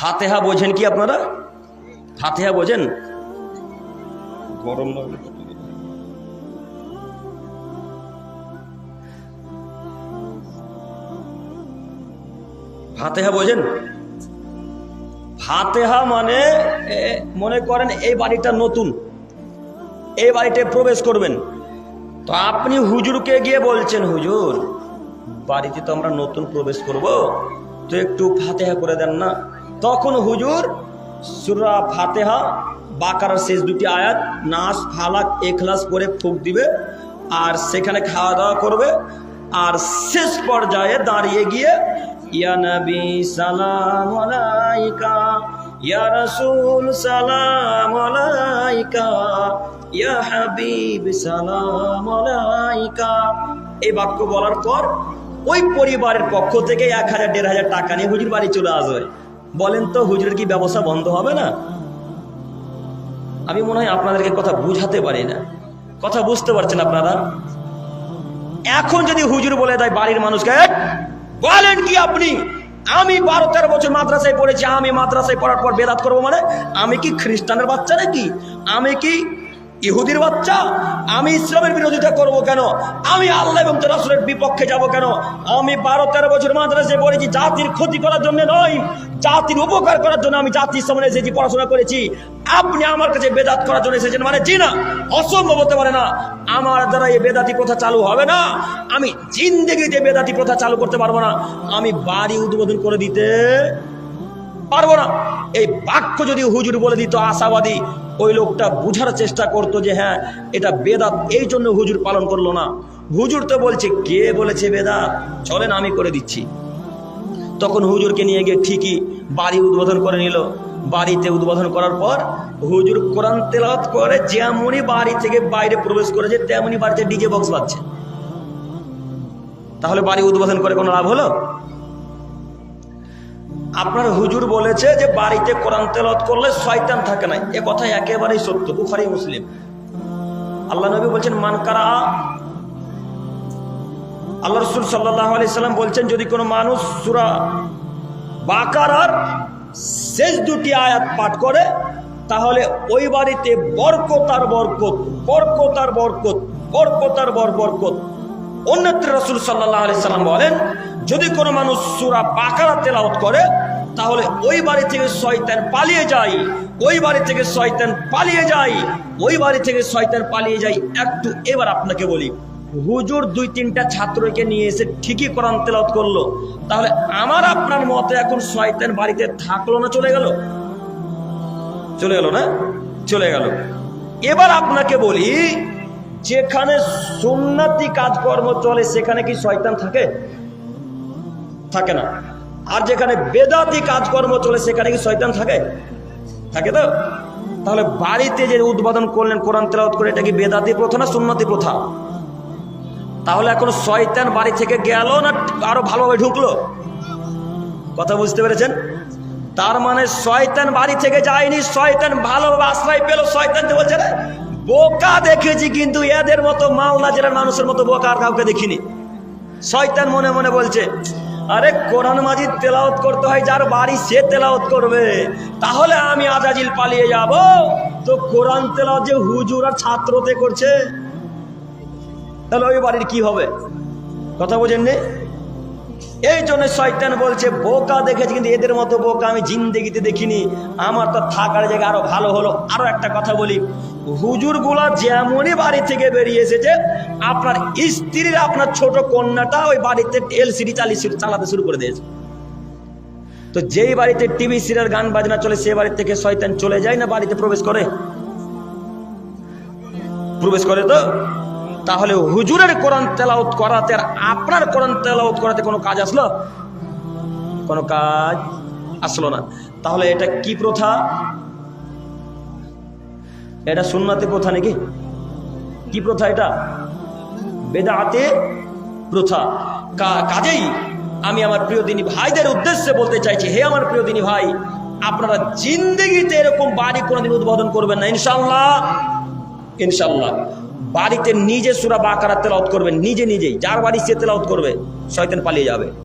ফাতেহা বোঝেন কি আপনারা? ফাতেহা বোঝেন? গরম লাগলে ফাতেহা বোঝেন? ফাতেহা মানে মনে করেন এই বাড়িটা নতুন। এই বাড়িতে প্রবেশ করবেন। তো আপনি হুজুরকে গিয়ে বলছেন হুজুর বাড়িতে তো আমরা নতুন প্রবেশ করব। তো একটু ফাতেহা করে দেন না। তখন হুজুর সুরা ফাতেহা, বাকারার শেষ দুটি আয়াত, নাস, ফালাক, এখলাস করে ফুক দিবে আর সেখানে খাওয়া দাওয়া করবে আর শেষ পর্যায়ে দাঁড়িয়ে গিয়ে, ইয়া নবী সালাম আলাইকা, ইয়া রাসূল সালাম আলাইকা, ইয়া হাবিব সালাম আলাইকা। এই বাক্য বলার পর ওই পরিবারের পক্ষ থেকে এক হাজার, দেড় হাজার টাকা নিয়ে হুজুর বাড়ি চলে আসবে। বলেন তো, হুজুরের কি ব্যবসা বন্ধ হবে না? আমি মনে হয় আপনাদেরকে কথা বুঝাতে পারি না। কথা বুঝতে পারছেন আপনারা? এখন যদি হুজুর বলে দেয় বাড়ির মানুষকে বলেন কি আপনি? আমি বারো তেরো বছর মাদ্রাসায় পড়েছি, আমি মাদ্রাসায় পড়ার পর বেদাত করব মানে? আমি কি খ্রিস্টানের বাচ্চা নাকি? আমি কি ইহুদির বাচ্চা, আমি ইসলামের বিরোধিতা করব কেন? আমি আল্লাহ এবং তার বিপক্ষে যাব কেন? আমি বারো তেরো বছর মাদ্রাসায় পড়েছি, জাতির ক্ষতি করার জন্য নয়, জাতির উপকার করার জন্য আমি জাতির সামনে এসেছি, পড়াশোনা করেছি। আপনি আমার কাছে বেদাত করার জন্য এসেছেন মানে জি না অসম্ভব হতে পারে না। আমার দ্বারা এই বেদাতি প্রথা চালু হবে না। আমি জিন্দগিতে বেদাতি প্রথা চালু করতে পারব না। আমি বাড়ি উদ্বোধন করে দিতে পারব না। এই বাক্য যদি হুজুর বলে দিত, আশাবাদী ওই লোকটা বুঝার চেষ্টা করতো যে হ্যাঁ এটা বেদাত, এই জন্য হুজুর পালন করল না। হুজুর তো বলছে, কে বলেছে বেদাত? চলেন আমি করে দিচ্ছি। তখন হুজুরকে নিয়ে গিয়ে ঠিকই বাড়ি উদ্বোধন করে নিল। বাড়িতে উদ্বোধন করার পর হুজুর কোরআন তেলাওয়াত করে, যেমনই বাড়ি থেকে বাইরে প্রবেশ করেছে, তেমনই বাড়িতে ডিজে বক্স বাজছে। তাহলে বাড়ি উদ্বোধন করে কোনো লাভ হলো? আপনার হুজুর বলেছে যে বাড়িতে কোরআন তেলাওয়াত করলে শয়তান থাকে না। এ কথা একেবারেই সত্য, বুখারী মুসলিম। আল্লাহ নবী বলছেন মানকারা আল্লাহ রসুল সাল্লাহ আলি সাল্লাম বলছেন, যদি কোনো মানুষ সুরা বাকারার শেষ দুটি আয়াত পাঠ করে, তাহলে ওই বাড়িতে বরকত আর বরকত বরকত আর বরকত বরকত আর বর বরকত অন্যত্র রসুল সাল্লাহ আলি সাল্লাম বলেন, যদি কোনো মানুষ সুরা বাকারা তেলাওত করে, তাহলে ওই বাড়ি থেকে শয়তান পালিয়ে যায়, ওই বাড়ি থেকে শয়তান পালিয়ে যায়, ওই বাড়ি থেকে শয়তান পালিয়ে যায়। একটু এবার আপনাকে বলি, হুজুর দুই তিনটা ছাত্রকে নিয়ে এসে ঠিকই কোরআন তেলাওয়াত করল, তাহলে আমার আপনার মতে এখন শয়তান বাড়িতে থাকল না চলে গেল? চলে গেল না? চলে গেল। এবার আপনাকে বলি যেখানে সুন্নাতি কাজকর্ম চলে, সেখানে কি শয়তান থাকে? থাকে না। আর যেখানে বেদাতি কাজকর্ম চলে, সেখানে কি শয়তান থাকে? থাকে তো? তাহলে বাড়িতে যে উদ্বোধন করলেন, কোরআন তেলাওয়াত করে, এটা কি বেদাতি প্রথা না সুন্নতি প্রথা? তাহলে এখন শয়তান বাড়ি থেকে গেল না আরও ভালোভাবে ঢুকলো? কথা বুঝতে পেরেছেন? তার মানে শয়তান বাড়ি থেকে যায়নি, শয়তান ভালোভাবে আশ্রয় পেল শয়তান বলছে রে বোকা দেখেছি কিন্তু এদের মতো মালদা জেলার মানুষের মতো বোকা আর কাউকে দেখিনি। শয়তান মনে মনে বলছে, আরে কোরআন মাজিদ তেলাওত করতে হয়, যার বাড়ি সে তেলাওত করবে। তাহলে আমি আজাজিল পালিয়ে যাব। তো কোরআন তেলাওত যে হুজুর আর ছাত্রতে করছে, তাহলে ওই বাড়ির কি হবে? কথা বোঝেননি? এই জন্য শয়তান বলছে, বোকা দেখেছি কিন্তু এদের মতো বোকা আমি জিন্দেগিতে দেখিনি। আমার তো থাকার জায়গা আরও ভালো হলো। আরও একটা কথা বলি হুজুরগুলা যেমনই বাড়ি থেকে বেরিয়ে এসেছে, আপনার স্ত্রীর, আপনার ছোট কন্যাটা ওই বাড়িতে এলসিডি চালিয়ে চালাতে শুরু করে দিয়েছে। তো যেই বাড়িতে টিভি সিরিয়াল গান বাজনা চলে, সে বাড়ি থেকে শয়তান চলে যায় না, বাড়িতে প্রবেশ করে? প্রবেশ করে তো? তাহলে হুজুরের কোরআন তেলাওত করাতে আর আপনার কোরআন তেলাওত করাতে কোনো কাজ আসলো? কোনো কাজ আসলো না। তাহলে এটা কি প্রথা? এটা সুন্নাতে প্রথা নাকি? কি প্রথা এটা? বেদাতে প্রথা। কাজেই আমি আমার প্রিয় দিনী ভাইদের উদ্দেশ্যে বলতে চাইছি, হে আমার প্রিয় দিনী ভাই, আপনারা জিন্দগিতে এরকম বাড়ি কোনোদিন উদ্বোধন করবেন না ইনশাল্লাহ ইনশাল্লাহ বাড়িতে নিজে সুরা বাকারা তেলাওত করবেন, নিজে নিজেই, যার বাড়ি সে তেলাওত করবে, শয়তান পালিয়ে যাবে।